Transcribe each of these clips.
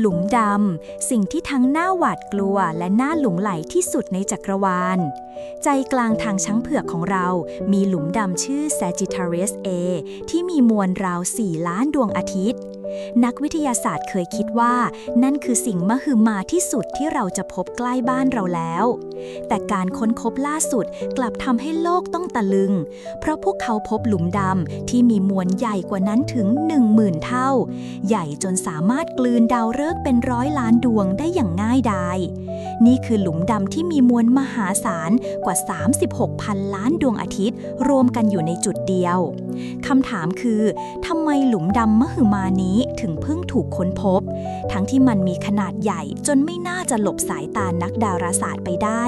หลุมดำ สิ่งที่ทั้งน่าหวาดกลัวและน่าหลงไหลที่สุดในจักรวาล ใจกลางทางช้างเผือกของเรามีหลุมดำชื่อ Sagittarius A ที่มีมวลราว 4 ล้านดวงอาทิตย์ นักวิทยาศาสตร์เคยคิดว่า นั่นคือสิ่งมหึมาที่สุดที่เราจะพบใกล้บ้านเราแล้ว แต่การค้นพบล่าสุดกลับทำให้โลกต้องตะลึง เพราะพวกเขาพบหลุมดำที่มีมวลใหญ่กว่านั้นถึง 10,000 เท่า ใหญ่จนสามารถกลืนดาวฤกษ์เป็นร้อยล้านดวงได้อย่างง่ายดาย นี่คือหลุมดำที่มีมวลมหาศาลกว่า 36,000 ล้านดวงอาทิตย์ รวมกันอยู่ในจุดเดียวคำถามคือทำไมหลุมดำมหึมานี้ถึงเพิ่งถูกค้นพบ ทั้งที่มันมีขนาดใหญ่จนไม่น่าจะหลบสายตานักดาราศาสตร์ไปได้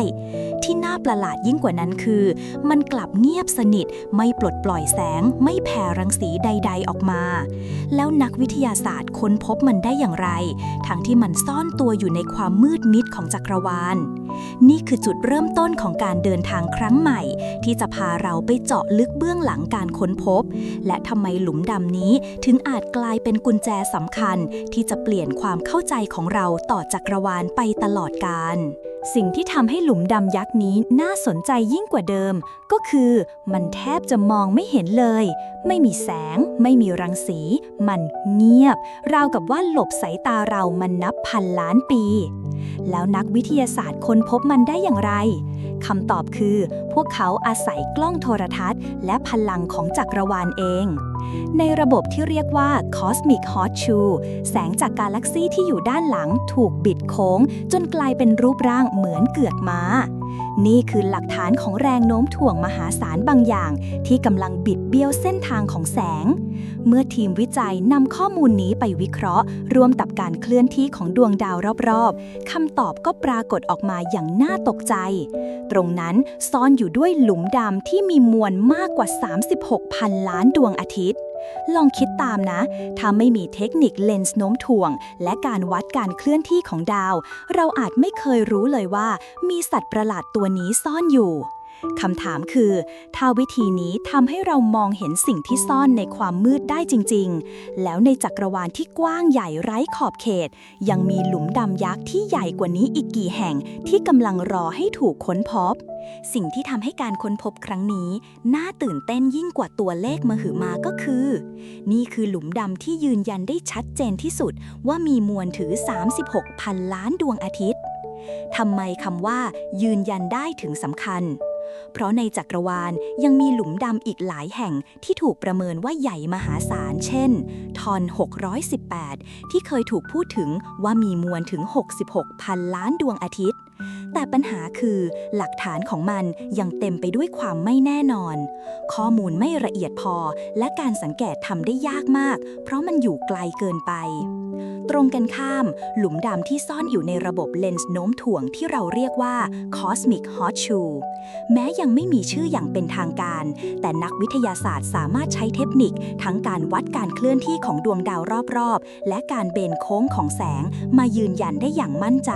ที่น่าประหลาดยิ่งกว่านั้นคือ มันกลับเงียบสนิท ไม่ปลดปล่อยแสง ไม่แผ่รังสีใด ๆออกมา แล้วนักวิทยาศาสตร์ค้นพบมันได้อย่างไร ทั้งที่มันซ่อนตัวอยู่ในความมืดมิดของจักรวาล นี่คือจุดเริ่มต้นของการเดินทางครั้งใหม่ ที่จะพาเราไปเจาะลึกเบื้องหลังการค้นพบ และทำไมหลุมดำนี้ถึงอาจกลายเป็นกุญแจสำคัญ ที่จะเปลี่ยนความเข้าใจของเราต่อจักรวาลไปตลอดกาล สิ่งที่ทำให้หลุมดำยักษ์นี้น่าสนใจยิ่งกว่าเดิม ก็คือมันแทบจะมองไม่เห็นเลย ไม่มีแสง ไม่มีรังสี มันเงียบ ราวกับว่าหลบสายตาเรามันนับพันล้านปี แล้วนักวิทยาศาสตร์ค้นพบมันได้อย่างไรคำตอบคือ พวกเขาอาศัยกล้องโทรทัศน์ และพลังของจักรวาลเอง ในระบบที่เรียกว่า Cosmic Hot Shoe แสงจากกาแล็กซีที่อยู่ด้านหลังถูกบิดโค้ง จนกลายเป็นรูปร่างเหมือนเกือกม้า นี่คือหลักฐานของแรงโน้มถ่วงมหาศาลบางอย่าง ที่กำลังบิดเบี้ยวเส้นทางของแสง เมื่อทีมวิจัยนำข้อมูลนี้ไปวิเคราะห์ ร่วมกับการเคลื่อนที่ของดวงดาวรอบๆคำตอบก็ปรากฏออกมาอย่างน่าตกใจ ตรงนั้นซ่อนอยู่ด้วยหลุมดำที่มีมวลมากกว่า 36,000 ล้านดวงอาทิตย์ลองคิดตามนะ ถ้าไม่มีเทคนิคเลนส์โน้มถ่วง และการวัดการเคลื่อนที่ของดาว เราอาจไม่เคยรู้เลยว่า มีสัตว์ประหลาดตัวนี้ซ่อนอยู่คำถามคือถ้าวิธีนี้ทำให้เรามองเห็นสิ่งที่ซ่อนในความมืดได้จริง ๆ แล้วในจักรวาลที่กว้างใหญ่ไร้ขอบเขต ยังมีหลุมดำยักษ์ที่ใหญ่กว่านี้อีกกี่แห่งที่กำลังรอให้ถูกค้นพบ สิ่งที่ทำให้การค้นพบครั้งนี้ น่าตื่นเต้นยิ่งกว่าตัวเลขมหึมาก็คือ นี่คือหลุมดำที่ยืนยันได้ชัดเจนที่สุด ว่ามีมวลถือ 36พันล้านดวงอาทิตย์ ทำไมคำว่า ยืนยันได้ถึงสำคัญ เพราะในจักรวาลยังมีหลุมดำอีกหลายแห่งที่ถูกประเมินว่าใหญ่มหาศาล เช่น ทอน 618 ที่เคยถูกพูดถึงว่ามีมวลถึง 66 พันล้านดวงอาทิตย์แต่ปัญหาคือหลักฐานของมันยังเต็มไปด้วยความไม่แน่นอน ข้อมูลไม่ละเอียดพอและการสังเกตทำได้ยากมาก เพราะมันอยู่ไกลเกินไป ตรงกันข้าม หลุมดำที่ซ่อนอยู่ในระบบเลนส์โน้มถ่วงที่เราเรียกว่า Cosmic Hot Shoe แม้ยังไม่มีชื่ออย่างเป็นทางการ แต่นักวิทยาศาสตร์สามารถใช้เทคนิค ทั้งการวัดการเคลื่อนที่ของดวงดาวรอบๆ และการเบนโค้งของแสง มายืนยันได้อย่างมั่นใจ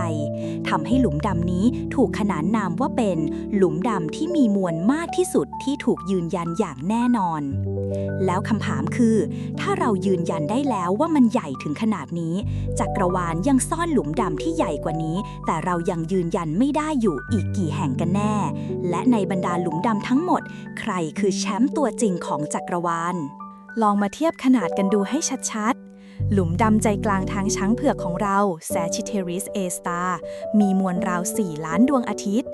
ทำให้หลุมดำนี้ถูกขนานนามว่าเป็น หลุมดำที่มีมวลมากที่สุดที่ถูกยืนยันอย่างแน่นอน แล้วคำถามคือ ถ้าเรายืนยันได้แล้วว่ามันใหญ่ถึงขนาดนี้จักรวาลยังซ่อนหลุมดำที่ใหญ่กว่านี้ แต่เรายังยืนยันไม่ได้อยู่อีกกี่แห่งกันแน่ และในบรรดาหลุมดำทั้งหมด ใครคือแชมป์ตัวจริงของจักรวาล ลองมาเทียบขนาดกันดูให้ชัดๆ หลุมดำใจกลางทางช้างเผือกของเรา Sagittarius A star มีมวลราว 4 ล้านดวงอาทิตย์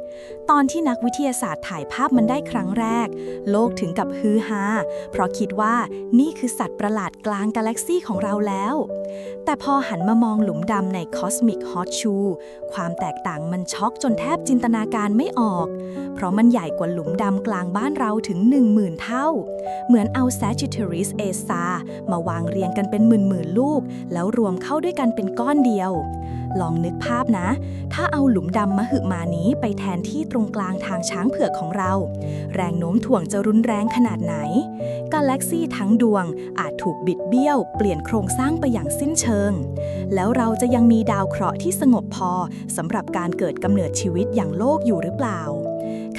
ตอนที่นักวิทยาศาสตร์ถ่ายภาพมันได้ครั้งแรก โลกถึงกับฮือฮาเพราะคิดว่านี่คือสัตว์ประหลาดกลางกาแล็กซีของเราแล้ว แต่พอหันมามองหลุมดำใน Cosmic Hot Shoe ความแตกต่างมันช็อกจนแทบจินตนาการไม่ออก เพราะมันใหญ่กว่าหลุมดำกลางบ้านเราถึง 10,000 เท่า เหมือนเอา Sagittarius A s a มาวางเรียงกันเป็นหมื่นๆลูก แล้วรวมเข้าด้วยกันเป็นก้อนเดียว ลองนึกภาพนะ ถ้าเอาหลุมดำมหึมานี้ไปแทนที่ตรงกลางทางช้างเผือกของเรา แรงโน้มถ่วงจะรุนแรงขนาดไหน กาแล็กซี่ทั้งดวงอาจถูกบิดเบี้ยว เปลี่ยนโครงสร้างไปอย่างสิ้นเชิง แล้วเราจะยังมีดาวเคราะห์ที่สงบพอสำหรับการเกิดกำเนิดชีวิตอย่างโลกอยู่หรือเปล่า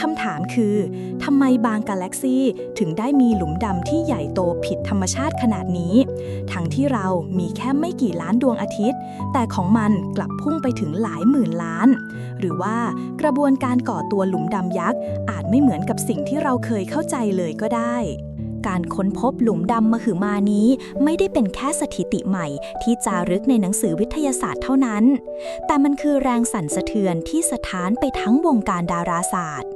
คำถามคือทำไมบางกาแล็กซีถึงได้มีหลุมดำที่ใหญ่โตผิดธรรมชาติขนาดนี้ ทั้งที่เรามีแค่ไม่กี่ล้านดวงอาทิตย์ แต่ของมันกลับพุ่งไปถึงหลายหมื่นล้าน หรือว่ากระบวนการก่อตัวหลุมดำยักษ์ อาจไม่เหมือนกับสิ่งที่เราเคยเข้าใจเลยก็ได้การค้นพบหลุมดำมหึมานี้ ไม่ได้เป็นแค่สถิติใหม่ที่จารึกในหนังสือวิทยาศาสตร์เท่านั้น แต่มันคือแรงสั่นสะเทือนที่สะท้านไปทั้งวงการดาราศาสตร์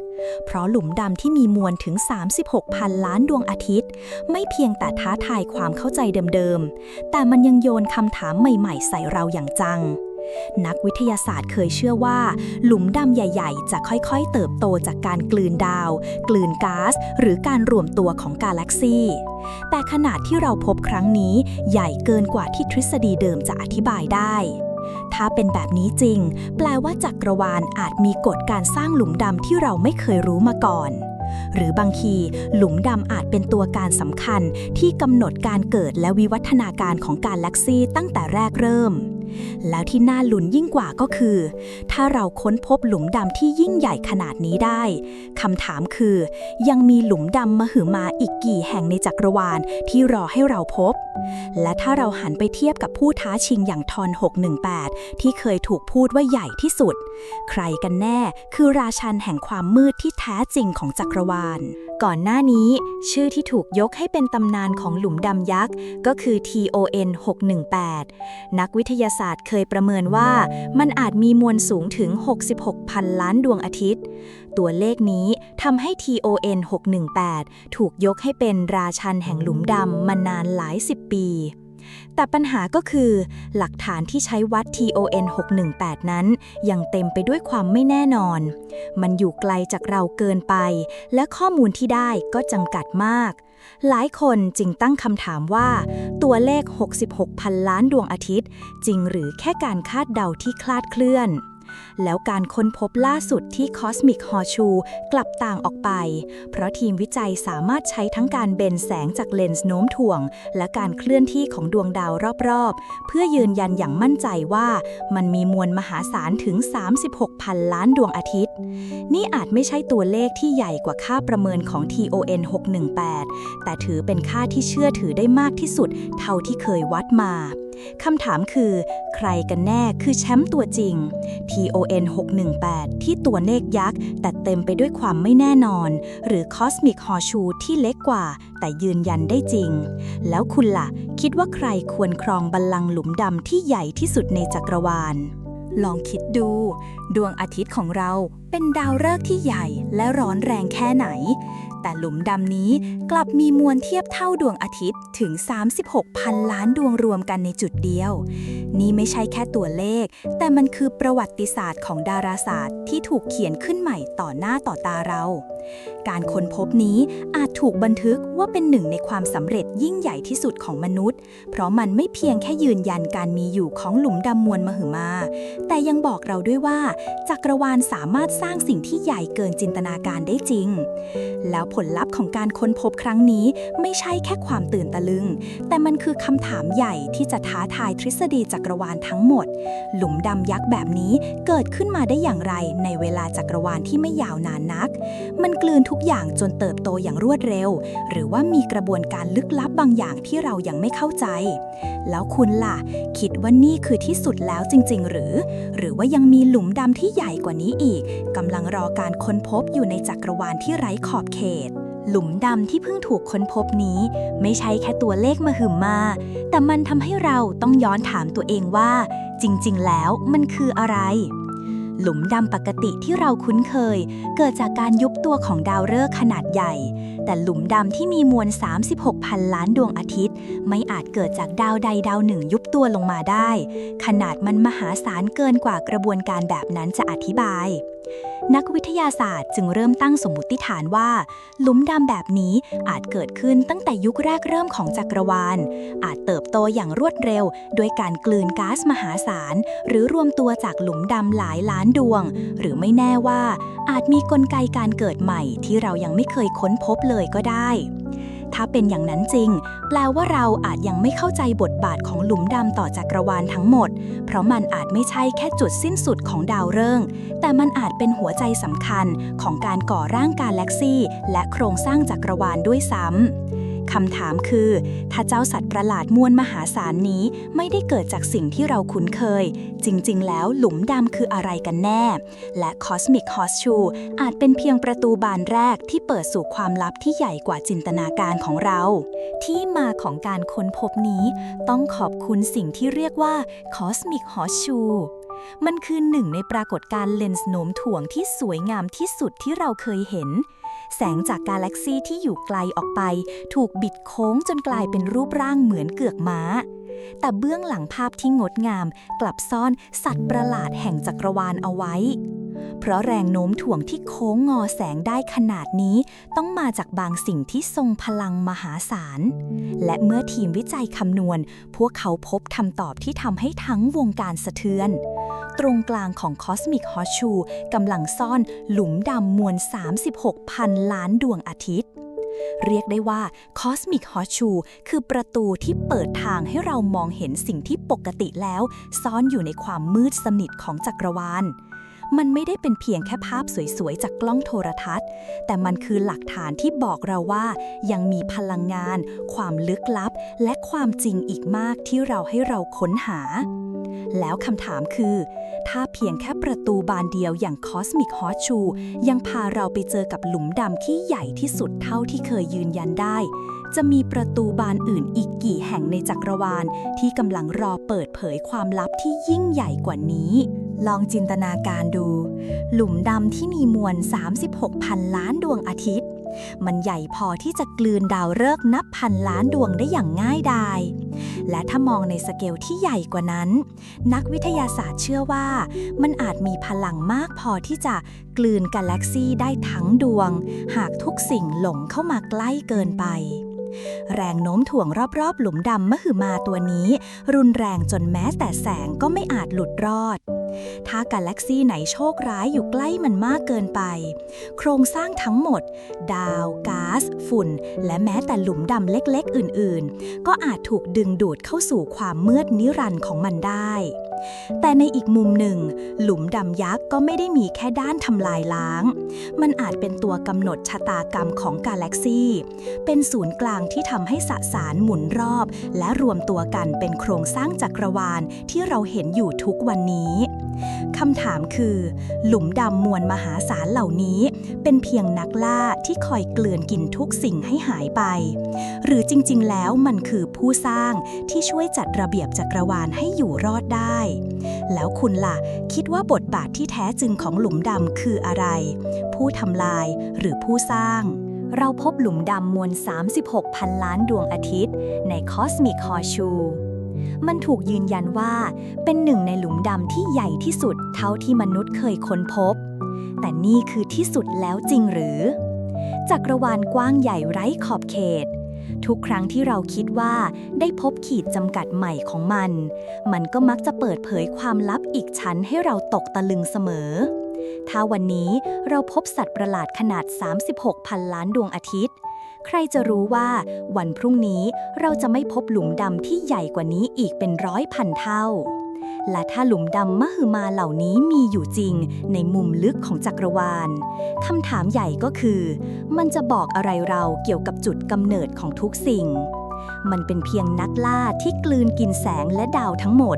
เพราะหลุมดำที่มีมวลถึง 36พันล้านดวงอาทิตย์ ไม่เพียงแต่ท้าทายความเข้าใจเดิมๆ แต่มันยังโยนคำถามใหม่ๆ ใส่เราอย่างจัง นักวิทยาศาสตร์เคยเชื่อว่า หลุมดำใหญ่ ๆ จะค่อยๆ เติบโตจากการกลืนดาว กลืนก๊าซหรือการรวมตัวของกาแล็กซีแต่ขนาดที่เราพบครั้งนี้ใหญ่เกินกว่าที่ทฤษฎีเดิมจะอธิบายได้ ถ้าเป็นแบบนี้จริง แปลว่าจักรวาลอาจมีกฎการสร้างหลุมดำที่เราไม่เคยรู้มาก่อน หรือบางที หลุมดำอาจเป็นตัวการสำคัญที่กำหนดการเกิดและวิวัฒนาการของกาแล็กซีตั้งแต่แรกเริ่ม แล้วที่น่าลุ้นยิ่งกว่าก็คือ ถ้าเราค้นพบหลุมดำที่ยิ่งใหญ่ขนาดนี้ได้คำถามคือ ยังมีหลุมดำมหึมาอีกกี่แห่งในจักรวาลที่รอให้เราพบ และถ้าเราหันไปเทียบกับผู้ท้าชิงอย่างทอน 618 ที่เคยถูกพูดว่าใหญ่ที่สุด ใครกันแน่คือราชันแห่งความมืดที่แท้จริงของจักรวาล ก่อนหน้านี้ ชื่อที่ถูกยกให้เป็นตำนานของหลุมดำยักษ์ก็คือ TON 618 นักวิทยาศาสตร์เคยประเมินว่ามันอาจมีมวลสูงถึง 66พันล้านดวงอาทิตย์ ตัวเลขนี้ทำให้ TON 618 ถูกยกให้เป็นราชันแห่งหลุมดำมานานหลายสิบปี แต่ปัญหาก็คือ หลักฐานที่ใช้วัด TON 618 นั้น ยังเต็มไปด้วยความไม่แน่นอน มันอยู่ไกลจากเราเกินไป และข้อมูลที่ได้ก็จำกัดมาก หลายคนจึงตั้งคำถามว่า ตัวเลข 66พันล้านดวงอาทิตย์ จริงหรือแค่การคาดเดาที่คลาดเคลื่อน แล้วการค้นพบล่าสุดที่ Cosmic h o r s h o e กลับต่างออกไป เพราะทีมวิจัยสามารถใช้ทั้งการเบนแสงจากเลนส์โน้มถ่วง และการเคลื่อนที่ของดวงดาวรอบๆ เพื่อยืนยันอย่างมั่นใจว่ามันมีมวลมหาศาลถึง 36พันล้านดวงอาทิตย์ นี่อาจไม่ใช่ตัวเลขที่ใหญ่กว่าค่าประเมินของ TON 618 แต่ถือเป็นค่าที่เชื่อถือได้มากที่สุดเท่าที่เคยวัดมา คำถามคือ ใครกันแน่คือแชมป์ตัวจริง TON 618 ที่ตัวเลขยักษ์ แต่เต็มไปด้วยความไม่แน่นอน หรือ Cosmic h o r s h o e ที่เล็กกว่า แต่ยืนยันได้จริง แล้วคุณล่ะ คิดว่าใครควรครองบัลลังก์หลุมดำที่ใหญ่ที่สุดในจักรวาล ลองคิดดู ดวงอาทิตย์ของเราเป็นดาวฤกษ์ที่ใหญ่และร้อนแรงแค่ไหน แต่หลุมดำนี้กลับมีมวลเทียบเท่าดวงอาทิตย์ถึง 36,000 ล้านดวงรวมกันในจุดเดียว นี่ไม่ใช่แค่ตัวเลข แต่มันคือประวัติศาสตร์ของดาราศาสตร์ที่ถูกเขียนขึ้นใหม่ต่อหน้าต่อตาเรา การค้นพบนี้อาจถูกบันทึกว่าเป็นหนึ่งในความสำเร็จยิ่งใหญ่ที่สุดของมนุษย์ เพราะมันไม่เพียงแค่ยืนยันการมีอยู่ของหลุมดำมวลมหึมา แต่ยังบอกเราด้วยว่า จักรวาลสามารถสร้างสิ่งที่ใหญ่เกินจินตนาการได้จริง แล้วผลลัพธ์ของการค้นพบครั้งนี้ไม่ใช่แค่ความตื่นตะลึง แต่มันคือคำถามใหญ่ที่จะท้าทายทฤษฎีจักักรวาลทั้งหมด หลุมดำยักษ์แบบนี้เกิดขึ้นมาได้อย่างไรในเวลาจักรวาลที่ไม่ยาวนานนัก มันกลืนทุกอย่างจนเติบโตอย่างรวดเร็ว หรือว่ามีกระบวนการลึกลับบางอย่างที่เรายังไม่เข้าใจ แล้วคุณล่ะ คิดว่านี่คือที่สุดแล้วจริง ๆ หรือ หรือว่ายังมีหลุมดำที่ใหญ่กว่านี้อีกกำลังรอการค้นพบอยู่ในจักรวาลที่ไร้ขอบเขต หลุมดำที่เพิ่งถูกค้นพบนี้ ไม่ใช่แค่ตัวเลขมาหึมมา แต่มันทำให้เราต้องย้อนถามตัวเองว่า จริง ๆ แล้วมันคืออะไร หลุมดำปกติที่เราคุ้นเคย เกิดจากการยุบตัวของดาวฤกษ์ขนาดใหญ่ แต่หลุมดำที่มีมวล 36พันล้านดวงอาทิตย์ ไม่อาจเกิดจากดาวใดดาวหนึ่งยุบตัวลงมาได้ ขนาดมันมหาศาลเกินกว่ากระบวนการแบบนั้นจะอธิบาย นักวิทยาศาสตร์จึงเริ่มตั้งสมมติฐานว่า หลุมดำแบบนี้อาจเกิดขึ้นตั้งแต่ยุคแรกเริ่มของจักรวาล อาจเติบโตอย่างรวดเร็ว โดยการกลืนก๊าซมหาศาล หรือรวมตัวจากหลุมดำหลายล้านดวง หรือไม่แน่ว่า อาจมีกลไกการเกิดใหม่ที่เรายังไม่เคยค้นพบเลยก็ได้ ถ้าเป็นอย่างนั้นจริง แปลว่าเราอาจยังไม่เข้าใจบทบาทของหลุมดำต่อจักรวาลทั้งหมด เพราะมันอาจไม่ใช่แค่จุดสิ้นสุดของดาวฤกษ์แต่มันอาจเป็นหัวใจสำคัญของการก่อร่างกาแล็กซี่ และโครงสร้างจักรวาลด้วยซ้ำ คำถามคือ ถ้าเจ้าสัตว์ประหลาดมวลมหาศาลนี้ไม่ได้เกิดจากสิ่งที่เราคุ้นเคย จริง ๆ แล้วหลุมดำคืออะไรกันแน่ และ Cosmic Horseshoe อาจเป็นเพียงประตูบานแรกที่เปิดสู่ความลับที่ใหญ่กว่าจินตนาการของเรา ที่มาของการค้นพบนี้ ต้องขอบคุณสิ่งที่เรียกว่า Cosmic Horseshoe มันคือหนึ่งในปรากฏการณ์เลนส์โน้มถ่วงที่สวยงามที่สุดที่เราเคยเห็น แสงจากกาแล็กซีที่อยู่ไกลออกไป ถูกบิดโค้งจนกลายเป็นรูปร่างเหมือนเกือกม้า แต่เบื้องหลังภาพที่งดงาม กลับซ่อนสัตว์ประหลาดแห่งจักรวาลเอาไว้ เพราะแรงโน้มถ่วงที่โค้งงอแสงได้ขนาดนี้ ต้องมาจากบางสิ่งที่ทรงพลังมหาศาล และเมื่อทีมวิจัยคำนวณ พวกเขาพบคำตอบที่ทำให้ทั้งวงการสะเทือน ตรงกลางของคอสมิกฮอชูกำลังซ่อนหลุมดำมวล 36,000 ล้านดวงอาทิตย์ เรียกได้ว่าคอสมิกฮอชูคือประตูที่เปิดทางให้เรามองเห็นสิ่งที่ปกติแล้ว ซ่อนอยู่ในความมืดสนิทของจักรวาล มันไม่ได้เป็นเพียงแค่ภาพสวยๆ จากกล้องโทรทัศน์ แต่มันคือหลักฐานที่บอกเราว่า ยังมีพลังงาน ความลึกลับ และความจริงอีกมากที่เราให้เราค้นหา แล้วคำถามคือ ถ้าเพียงแค่ประตูบานเดียวอย่าง Cosmic Horseshoe ยังพาเราไปเจอกับหลุมดำที่ใหญ่ที่สุดเท่าที่เคยยืนยันได้ จะมีประตูบานอื่นอีกกี่แห่งในจักรวาลที่กำลังรอเปิดเผยความลับที่ยิ่งใหญ่กว่านี้ ลองจินตนาการดู หลุมดำที่มีมวล 36,000 ล้านดวงอาทิตย์ มันใหญ่พอที่จะกลืนดาวฤกษ์นับพันล้านดวงได้อย่างง่ายดาย และถ้ามองในสเกลที่ใหญ่กว่านั้น นักวิทยาศาสตร์เชื่อว่า มันอาจมีพลังมากพอที่จะกลืนกาแล็กซีได้ทั้งดวง หากทุกสิ่งหลงเข้ามาใกล้เกินไป แรงโน้มถ่วงรอบๆ หลุมดำมหึมาตัวนี้ รุนแรงจนแม้แต่แสงก็ไม่อาจหลุดรอด ถ้ากาแล็กซี่ไหนโชคร้ายอยู่ใกล้มันมากเกินไป โครงสร้างทั้งหมด ดาวก๊าซฝุ่น และแม้แต่หลุมดำเล็กๆ อื่นๆ ก็อาจถูกดึงดูดเข้าสู่ความมืดนิรันดร์ของมันได้แต่ในอีกมุมหนึ่ง หลุมดำยักษ์ก็ไม่ได้มีแค่ด้านทำลายล้าง มันอาจเป็นตัวกำหนดชะตากรรมของกาแล็กซี่ เป็นศูนย์กลางที่ทำให้สสารหมุนรอบ และรวมตัวกันเป็นโครงสร้างจักรวาลที่เราเห็นอยู่ทุกวันนี้คำถามคือ หลุมดำมวลมหาศาลเหล่านี้ เป็นเพียงนักล่าที่คอยเกลื่อนกินทุกสิ่งให้หายไป หรือจริงๆ แล้วมันคือผู้สร้างที่ช่วยจัดระเบียบจักรวาลให้อยู่รอดได้ แล้วคุณล่ะ คิดว่าบทบาทที่แท้จริงของหลุมดำคืออะไร ผู้ทำลายหรือผู้สร้าง เราพบหลุมดำมวล 36,000ล้านดวงอาทิตย์ ใน Cosmic Horseshoe มันถูกยืนยันว่าเป็นหนึ่งในหลุมดำที่ใหญ่ที่สุดเท่าที่มนุษย์เคยค้นพบ แต่นี่คือที่สุดแล้วจริงหรือ จักรวาลกว้างใหญ่ไร้ขอบเขต ทุกครั้งที่เราคิดว่าได้พบขีดจำกัดใหม่ของมัน มันก็มักจะเปิดเผยความลับอีกชั้นให้เราตกตะลึงเสมอ ถ้าวันนี้เราพบสัตว์ประหลาดขนาด 36,000ล้านดวงอาทิตย์ ใครจะรู้ว่าวันพรุ่งนี้เราจะไม่พบหลุมดำที่ใหญ่กว่านี้อีกเป็นร้อยพันเท่า และถ้าหลุมดำมหึมาเหล่านี้มีอยู่จริง ในมุมลึกของจักรวาลคำถามใหญ่ก็คือ มันจะบอกอะไรเราเกี่ยวกับจุดกำเนิดของทุกสิ่ง มันเป็นเพียงนักล่าที่กลืนกินแสงและดาวทั้งหมด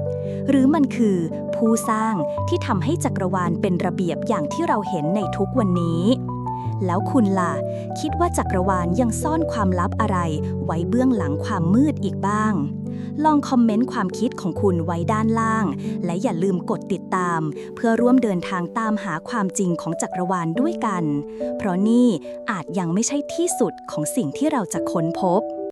หรือมันคือผู้สร้างที่ทำให้จักรวาลเป็นระเบียบอย่างที่เราเห็นในทุกวันนี้ แล้วคุณล่ะ คิดว่าจักรวาลยังซ่อนความลับอะไร ไว้เบื้องหลังความมืดอีกบ้าง ลองคอมเมนต์ความคิดของคุณไว้ด้านล่าง และอย่าลืมกดติดตาม เพื่อร่วมเดินทางตามหาความจริงของจักรวาลด้วยกัน เพราะนี่อาจยังไม่ใช่ที่สุดของสิ่งที่เราจะค้นพบ